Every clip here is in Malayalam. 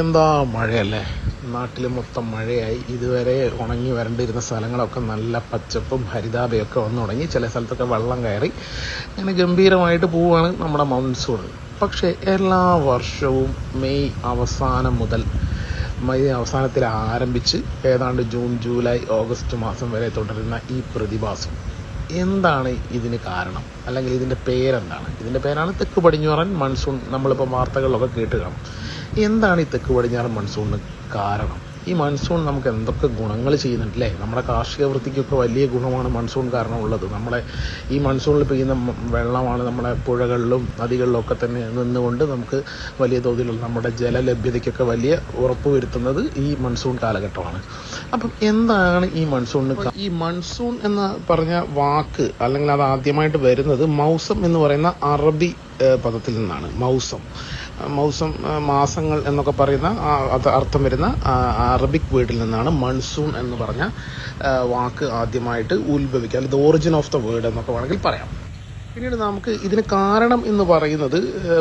എന്താ മഴയല്ലേ? നാട്ടിൽ മൊത്തം മഴയായി. ഇതുവരെ ഉണങ്ങി വരണ്ടിരുന്ന സ്ഥലങ്ങളൊക്കെ നല്ല പച്ചപ്പും ഹരിതാപയൊക്കെ വന്നു തുടങ്ങി ചില സ്ഥലത്തൊക്കെ വെള്ളം കയറി അങ്ങനെ ഗംഭീരമായിട്ട് പോവുകയാണ് നമ്മുടെ മൺസൂൺ പക്ഷേ എല്ലാ വർഷവും മെയ് അവസാനം മുതൽ മെയ് അവസാനത്തിൽ ആരംഭിച്ച് ഏതാണ്ട് ജൂൺ ജൂലൈ ഓഗസ്റ്റ് മാസം വരെ തുടരുന്ന ഈ പ്രതിഭാസം. എന്താണ് ഇതിന് കാരണം? അല്ലെങ്കിൽ ഇതിന്റെ പേരെന്താണ്? ഇതിന്റെ പേരാണ് തെക്ക് പടിഞ്ഞാറൻ മൺസൂൺ നമ്മളിപ്പോൾ വാർത്തകളിലൊക്കെ കേട്ട് കാണും. എന്താണ് ഈ തെക്ക് പടിഞ്ഞാറൻ മൺസൂണിന് കാരണം? ഈ മൺസൂൺ നമുക്ക് എന്തൊക്കെ ഗുണങ്ങൾ ചെയ്യുന്നുണ്ട് അല്ലേ നമ്മുടെ കാർഷിക വൃത്തിക്കൊക്കെ വലിയ ഗുണമാണ് മൺസൂൺ കാരണം ഉള്ളത് നമ്മളെ ഈ മൺസൂണിൽ പെയ്യുന്ന വെള്ളമാണ് നമ്മുടെ പുഴകളിലും നദികളിലും ഒക്കെ തന്നെ നിന്നുകൊണ്ട് നമുക്ക് വലിയ തോതിലുള്ള നമ്മുടെ ജലലഭ്യതയ്ക്കൊക്കെ വലിയ ഉറപ്പ് വരുത്തുന്നത് ഈ മൺസൂൺ കാലഘട്ടമാണ്. അപ്പം എന്താണ് ഈ മൺസൂണിന് ഈ മൺസൂൺ എന്ന് പറഞ്ഞ വാക്ക് അല്ലെങ്കിൽ അത് ആദ്യമായിട്ട് വരുന്നത് മൗസം എന്ന് പറയുന്ന അറബി പദത്തിൽ നിന്നാണ്. മൗസം. മൗസം മാസങ്ങൾ എന്നൊക്കെ പറയുന്ന അർത്ഥം വരുന്ന അറബിക് വേർഡിൽ നിന്നാണ് മൺസൂൺ എന്ന് പറഞ്ഞ വാക്ക് ആദ്യമായിട്ട് ഉത്ഭവിക്കുക. അല്ലെങ്കിൽ ഓറിജിൻ ഓഫ് ദ വേർഡ് എന്നൊക്കെ വേണമെങ്കിൽ പറയാം. പിന്നീട് നമുക്ക് ഇതിന് കാരണം എന്ന് പറയുന്നത്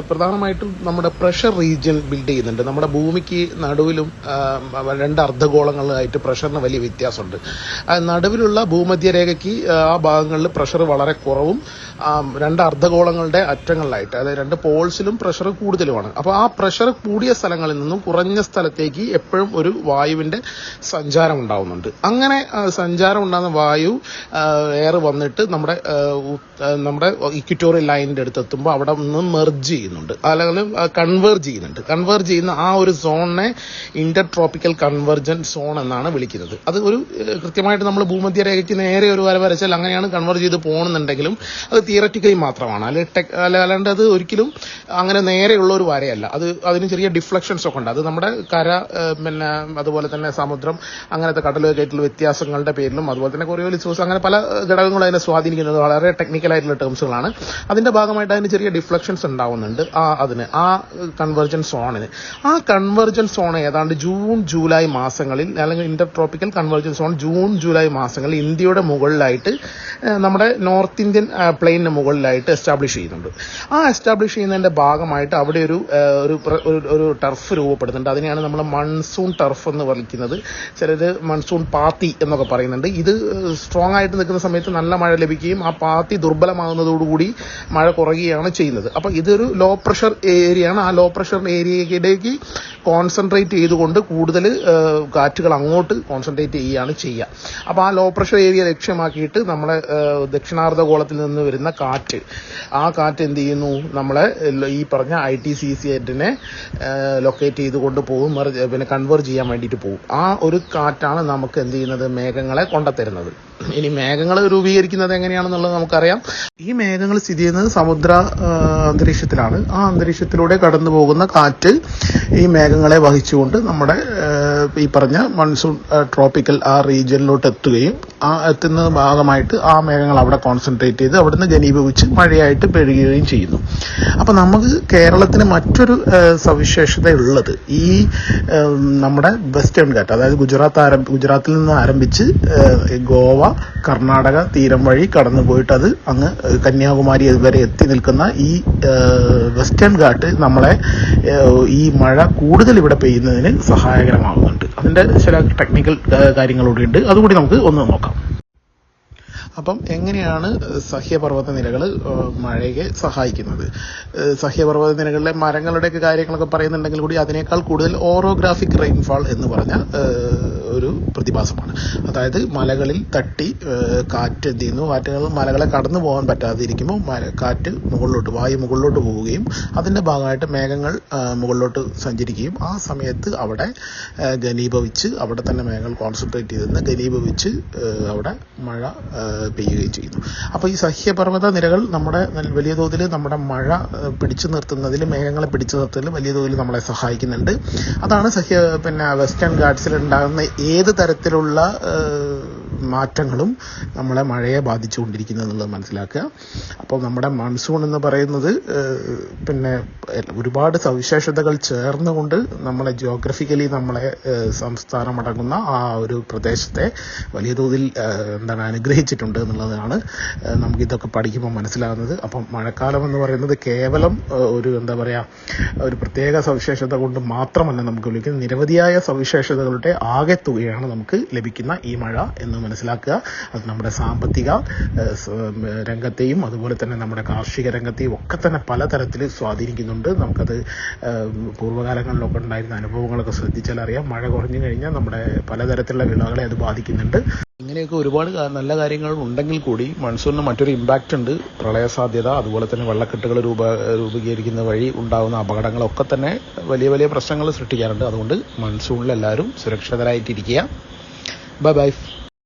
പ്രധാനമായിട്ടും നമ്മുടെ പ്രഷർ റീജിയൻ ബിൽഡ് ചെയ്യുന്നുണ്ട്. നമ്മുടെ ഭൂമിക്ക് നടുവിലും രണ്ട് അർദ്ധഗോളങ്ങളിലായിട്ട് പ്രഷറിന് വലിയ വ്യത്യാസമുണ്ട്. നടുവിലുള്ള ഭൂമധ്യരേഖയ്ക്ക് ആ ഭാഗങ്ങളിൽ പ്രഷർ വളരെ കുറവും രണ്ട് അർദ്ധഗോളങ്ങളുടെ അറ്റങ്ങളിലായിട്ട് അതായത് രണ്ട് പോൾസിലും പ്രഷർ കൂടുതലുമാണ്. അപ്പോൾ ആ പ്രഷർ കൂടിയ സ്ഥലങ്ങളിൽ നിന്നും കുറഞ്ഞ സ്ഥലത്തേക്ക് എപ്പോഴും ഒരു വായുവിന്റെ സഞ്ചാരം ഉണ്ടാവുന്നുണ്ട്. അങ്ങനെ സഞ്ചാരം ഉണ്ടാകുന്ന വായു എയർ വന്നിട്ട് നമ്മുടെ നമ്മുടെ ഇക്വിറ്റോറിയൽ ലൈനിന്റെ അടുത്ത് എത്തുമ്പോൾ അവിടെ നിന്ന് മെർജ് ചെയ്യുന്നുണ്ട്. അല്ലെങ്കിൽ കൺവേർജ് ചെയ്യുന്നുണ്ട്. കൺവേർജ് ചെയ്യുന്ന ആ ഒരു സോണിനെ ഇന്റർ ട്രോപ്പിക്കൽ കൺവെർജൻ സോൺ എന്നാണ് വിളിക്കുന്നത്. അത് ഒരു കൃത്യമായിട്ട് നമ്മൾ ഭൂമധ്യരേഖയ്ക്ക് നേരെ ഒരു വര വരച്ചാൽ അങ്ങനെയാണ് കൺവേർജ് ചെയ്ത് പോകുന്നുണ്ടെങ്കിലും അത് തിയററ്റിക്കലി മാത്രമാണ്. അല്ലെ ടെക് അല്ല അല്ലാണ്ട് അത് ഒരിക്കലും അങ്ങനെ നേരെയുള്ള ഒരു വരയല്ല. അത് അതിന് ചെറിയ ഡിഫ്ലക്ഷൻസ് ഒക്കെ ഉണ്ട്. അത് നമ്മുടെ കര പിന്നെ അതുപോലെ തന്നെ സമുദ്രം അങ്ങനത്തെ കടലുമായിട്ടുള്ള വ്യത്യാസങ്ങളുടെ പേരിലും അതുപോലെ തന്നെ കൊറിയോലിസോസ് അങ്ങനെ പല ഘടകങ്ങളും അതിനെ സ്വാധീനിക്കുന്നത് വളരെ ടെക്നിക്കൽ ആയിട്ടുള്ള ടേംസുകളാണ് അതിന്റെ ഭാഗമായിട്ട് അതിന് ചെറിയ ഡിഫ്ലക്ഷൻസ് ഉണ്ടാവുന്നുണ്ട്. ആ അതിന് ആ കൺവെർജൻ സോണിന് ആ കൺവെർജൻ സോൺ ഏതാണ്ട് ജൂൺ ജൂലൈ മാസങ്ങളിൽ അല്ലെങ്കിൽ intertropical convergence zone June July മാസങ്ങളിൽ ഇന്ത്യയുടെ മുകളിലായിട്ട് നമ്മുടെ നോർത്ത് ഇന്ത്യൻ പ്ലെയിനിന് മുകളിലായിട്ട് എസ്റ്റാബ്ലിഷ് ചെയ്യുന്നുണ്ട്. ആ എസ്റ്റാബ്ലിഷ് ചെയ്യുന്നതിന്റെ ഭാഗമായിട്ട് അവിടെ ഒരു ഒരു ടർഫ് രൂപപ്പെടുന്നുണ്ട്. അതിനെയാണ് നമ്മൾ മൺസൂൺ ടർഫ് എന്ന് വിളിക്കുന്നത്. ചിലത് മൺസൂൺ പാത്തി എന്നൊക്കെ പറയുന്നുണ്ട്. ഇത് സ്ട്രോങ് ആയിട്ട് നിൽക്കുന്ന സമയത്ത് നല്ല മഴ ലഭിക്കുകയും ആ പാത്തി ദുർബലമാകുന്നതോടുകൂടി മഴ കുറയുകയാണ് ചെയ്യുന്നത്. അപ്പൊ ഇതൊരു ലോ പ്രഷർ ഏരിയയാണ് ആ ലോ പ്രഷർ ഏരിയയിലേക്ക് കോൺസെൻട്രേറ്റ് ചെയ്തുകൊണ്ട് കൂടുതൽ കാറ്റുകൾ അങ്ങോട്ട് കോൺസെൻട്രേറ്റ് ചെയ്യുകയാണ് ചെയ്യുക. അപ്പൊ ആ ലോ പ്രഷർ ഏരിയ ലക്ഷ്യമാക്കിയിട്ട് നമ്മളെ ദക്ഷിണാർദ്ധഗോളത്തിൽ നിന്ന് വരുന്ന കാറ്റ് ആ കാറ്റ് എന്ത് ചെയ്യുന്നു? നമ്മളെ ഈ പറഞ്ഞ ഐ ടി സി സി എറ്റിനെ ലൊക്കേറ്റ് ചെയ്തുകൊണ്ട് പോകും. പിന്നെ കൺവേർട്ട് ചെയ്യാൻ വേണ്ടിയിട്ട് പോകും. ആ ഒരു കാറ്റാണ് നമുക്ക് എന്ത് ചെയ്യുന്നത്? മേഘങ്ങളെ കൊണ്ടുത്തരുന്നത് ഇനി മേഘങ്ങൾ രൂപീകരിക്കുന്നത് എങ്ങനെയാണെന്നുള്ളത് നമുക്കറിയാം. ഈ മേഘങ്ങൾ സ്ഥിതി ചെയ്യുന്നത് സമുദ്ര അന്തരീക്ഷത്തിലാണ്. ആ അന്തരീക്ഷത്തിലൂടെ കടന്നു പോകുന്ന കാറ്റ് ഈ മേഘങ്ങളെ വഹിച്ചുകൊണ്ട് നമ്മുടെ ഈ പറഞ്ഞ മൺസൂൺ ട്രോപ്പിക്കൽ ആ റീജിയനിലോട്ട് എത്തുകയും ആ എത്തുന്ന ഭാഗമായിട്ട് ആ മേഘങ്ങൾ അവിടെ കോൺസെൻട്രേറ്റ് ചെയ്ത് അവിടുന്ന് ഘനീഭവിച്ച് മഴയായിട്ട് പെരുകുകയും ചെയ്യുന്നു. അപ്പൊ നമുക്ക് കേരളത്തിന് മറ്റൊരു സവിശേഷതയുള്ളത് ഈ നമ്മുടെ വെസ്റ്റേൺ ഘാറ്റ് അതായത് ഗുജറാത്ത് ആരംഭ ഗുജറാത്തിൽ നിന്ന് ആരംഭിച്ച് ഗോവ കർണാടക തീരം വഴി കടന്നു പോയിട്ട് അത് അങ്ങ് കന്യാകുമാരി വരെ എത്തി നിൽക്കുന്ന ഈ വെസ്റ്റേൺ ഘാട്ട് നമ്മളെ ഈ മഴ കൂടുതൽ ഇവിടെ പെയ്യുന്നതിന് സഹായകരമാകുന്നുണ്ട് അതിന്റെ ചില ടെക്നിക്കൽ കാര്യങ്ങളൂടെ ഉണ്ട്. അതുകൂടി നമുക്ക് ഒന്ന് നോക്കാം. അപ്പം എങ്ങനെയാണ് സഹ്യപർവത നിരകൾ മഴയെ സഹായിക്കുന്നത്? സഹ്യപർവത നിരകളിലെ മരങ്ങളുടെയൊക്കെ കാര്യങ്ങളൊക്കെ പറയുന്നുണ്ടെങ്കിൽ കൂടി അതിനേക്കാൾ കൂടുതൽ ഓറോഗ്രാഫിക് റെയിൻഫാൾ എന്ന് പറഞ്ഞ ഒരു പ്രതിഭാസമാണ്. അതായത് മലകളിൽ തട്ടി കാറ്റ് എന്ത് ചെയ്യുന്നു? കാറ്റുകൾ മലകളെ കടന്നു പോകാൻ പറ്റാതെ ഇരിക്കുമ്പോൾ മല കാറ്റ് മുകളിലോട്ട് വായു മുകളിലോട്ട് പോവുകയും അതിന്റെ ഭാഗമായിട്ട് മേഘങ്ങൾ മുകളിലോട്ട് സഞ്ചരിക്കുകയും ആ സമയത്ത് അവിടെ ഘനീഭവിച്ച് അവിടെ തന്നെ മേഘങ്ങൾ കോൺസെൻട്രേറ്റ് ചെയ്ത് നിന്ന് ഘനീഭവിച്ച് അവിടെ മഴ പെയ്യുകയും ചെയ്യുന്നു. അപ്പോൾ ഈ സഹ്യപർവത നിരകൾ നമ്മുടെ വലിയ തോതിൽ നമ്മുടെ മഴ പിടിച്ചു നിർത്തുന്നതിൽ മേഘങ്ങളെ പിടിച്ചു നിർത്തുന്നതിൽ വലിയ തോതിൽ നമ്മളെ സഹായിക്കുന്നുണ്ട്. അതാണ് സഹ്യ പിന്നെ വെസ്റ്റേൺ ഗാഡ്സിൽ ഉണ്ടാകുന്ന ഏത് തരത്തിലുള്ള മാറ്റങ്ങളും നമ്മളെ മഴയെ ബാധിച്ചുകൊണ്ടിരിക്കുന്നത് എന്നുള്ളത് മനസ്സിലാക്കുക. അപ്പോൾ നമ്മുടെ മൺസൂൺ എന്ന് പറയുന്നത് പിന്നെ ഒരുപാട് സവിശേഷതകൾ ചേർന്നുകൊണ്ട് നമ്മളെ ജിയോഗ്രഫിക്കലി നമ്മളെ സംസ്ഥാനമടങ്ങുന്ന ആ ഒരു പ്രദേശത്തെ വലിയ തോതിൽ എന്താണ് അനുഗ്രഹിച്ചിട്ടുണ്ട് എന്നുള്ളതാണ് നമുക്കിതൊക്കെ പഠിക്കുമ്പോൾ മനസ്സിലാകുന്നത്. അപ്പം മഴക്കാലം എന്ന് പറയുന്നത് കേവലം ഒരു എന്താ പറയുക ഒരു പ്രത്യേക സവിശേഷത കൊണ്ട് മാത്രമല്ല നമുക്ക് വിളിക്കുന്നത് നിരവധിയായ സവിശേഷതകളുടെ ആകെത്തുകയാണ് നമുക്ക് ലഭിക്കുന്ന ഈ മഴ എന്ന് മനസ്സിലാക്കുക. അത് നമ്മുടെ സാമ്പത്തിക രംഗത്തെയും അതുപോലെ തന്നെ നമ്മുടെ കാർഷിക രംഗത്തെയും ഒക്കെ തന്നെ പലതരത്തിൽ സ്വാധീനിക്കുന്നുണ്ട്. നമുക്കത് പൂർവകാലങ്ങളിലൊക്കെ ഉണ്ടായിരുന്ന അനുഭവങ്ങളൊക്കെ ശ്രദ്ധിച്ചാൽ അറിയാം. മഴ കുറഞ്ഞു കഴിഞ്ഞാൽ നമ്മുടെ പലതരത്തിലുള്ള വിളകളെ അത് ബാധിക്കുന്നുണ്ട്. ഇങ്ങനെയൊക്കെ ഒരുപാട് നല്ല കാര്യങ്ങൾ ഉണ്ടെങ്കിൽ കൂടി മൺസൂണിന് മറ്റൊരു ഇമ്പാക്റ്റ് ഉണ്ട്. പ്രളയ സാധ്യത അതുപോലെ തന്നെ വെള്ളക്കെട്ടുകൾ രൂപ രൂപീകരിക്കുന്ന വഴി ഉണ്ടാകുന്ന അപകടങ്ങളൊക്കെ തന്നെ വലിയ വലിയ പ്രശ്നങ്ങൾ സൃഷ്ടിക്കാറുണ്ട്. അതുകൊണ്ട് മൺസൂണിൽ എല്ലാവരും സുരക്ഷിതരായിട്ടിരിക്കുക. Bye bye